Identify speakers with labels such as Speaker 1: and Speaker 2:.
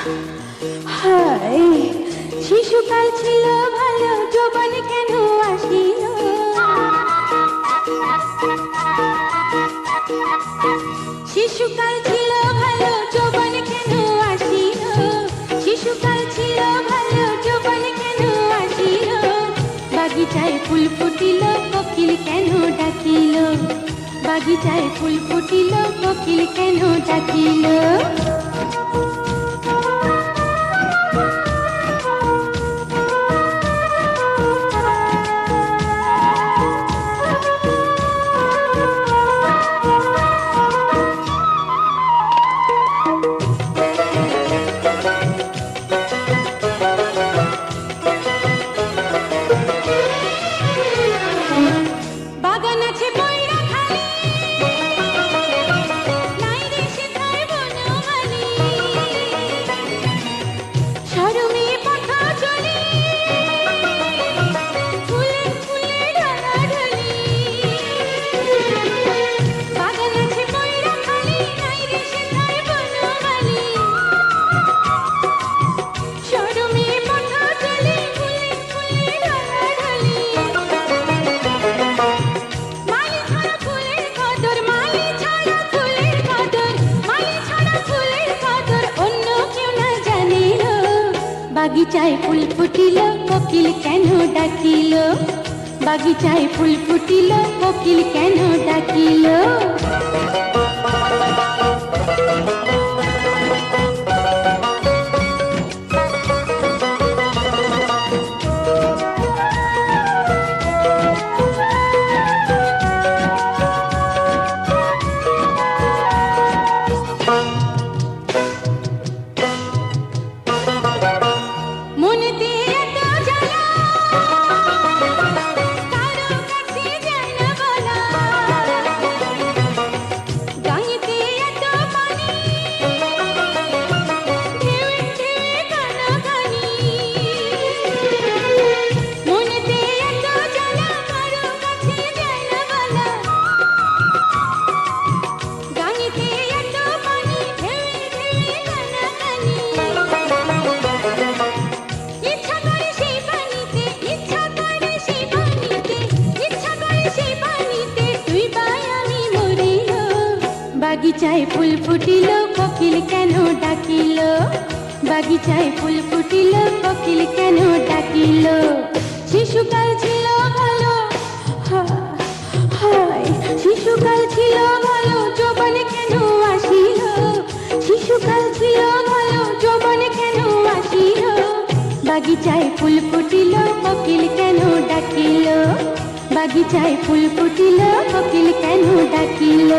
Speaker 1: হায় শিশুকাল ছিল ভালো, যৌবন কেন আসিল? শিশুকাল ছিল ভালো, যৌবন কেন আসিল? শিশুকাল ছিল ভালো, যৌবন কেন আসিল? বাগিচায় ফুল ফুটিল, কোকিল কেন ডাকিল? বাগিচায় ফুল ফুটিল, কোকিল কেন ডাকিল? বাগিচায় ফুল ফুটিল কোকিল কেন ডাকিল বাগিচায় ফুল ফুটিল কোকিল কেন ডাকিল বাগিচায় ফুল ফুটিল, কোকিল কেন ডাকিল? বাগিচায় ফুল ফুটিল, কোকিল কেন ডাকিল? শিশুকাল ছিল ভালো শিশুকাল ছিল ভালো, যৌবনে কেন আসিল? শিশুকাল ছিল ভালো, যৌবনে কেন আসিল? বাগিচায় ফুল ফুটিল, কোকিল কেন ডাকিল? বাগিচায় ফুল ফুটিল, কোকিল কেন ডাকিল?